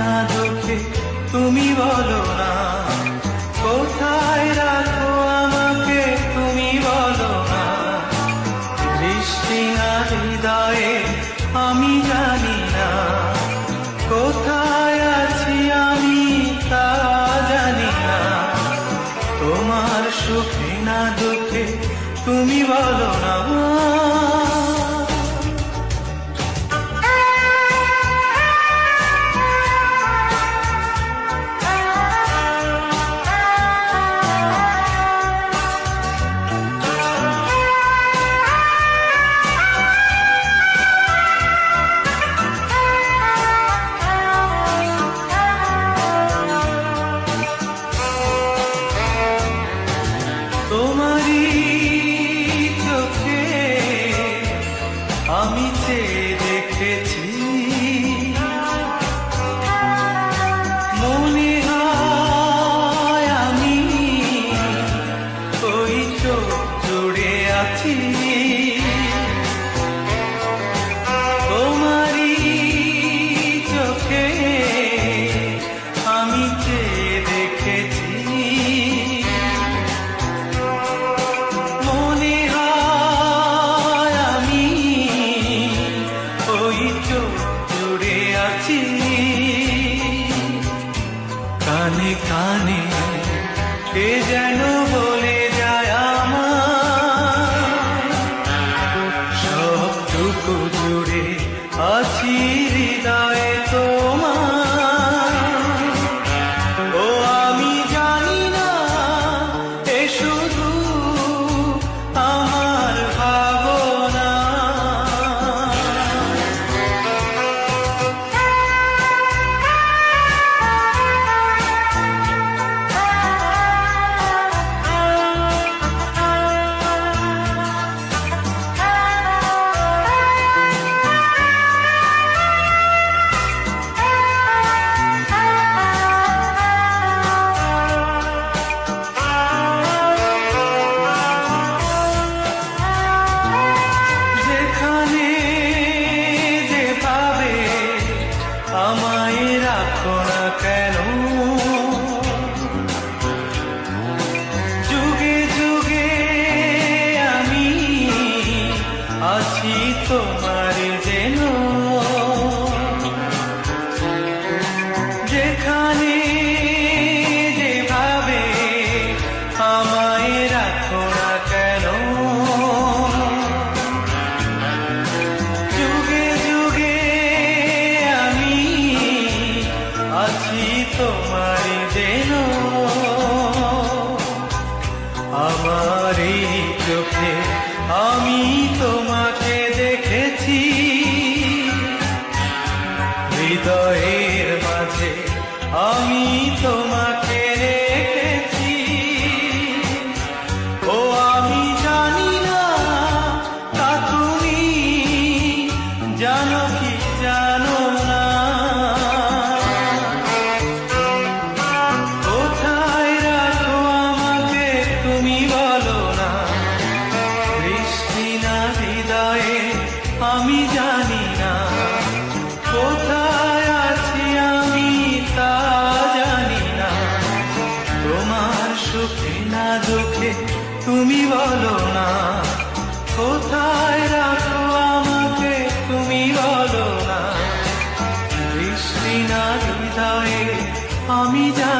না দুঃখে তুমি বলো না। কোথায় রাখো আমাকে তুমি বলো না। বৃষ্টি না হৃদয়ে আমি জানি না। কোথায় আছি আমি তা জানি না। তোমার সুখে না দুঃখে তুমি বলো না। আছি। তোমারই চোখে আমি চেয়ে দেখেছি, মনে হয় আমি ওই চোখ জুড়ে আছি। কানে কানে কে যেন আমি তোমাকে দেখেছি। হৃদয়ের মাঝে আমি তোমার সুখে না দুঃখে তুমি বলো না। কোথায় রাখো আমাকে তুমি বলো না। কৃষ্ণা হৃদয়ে আমি জানি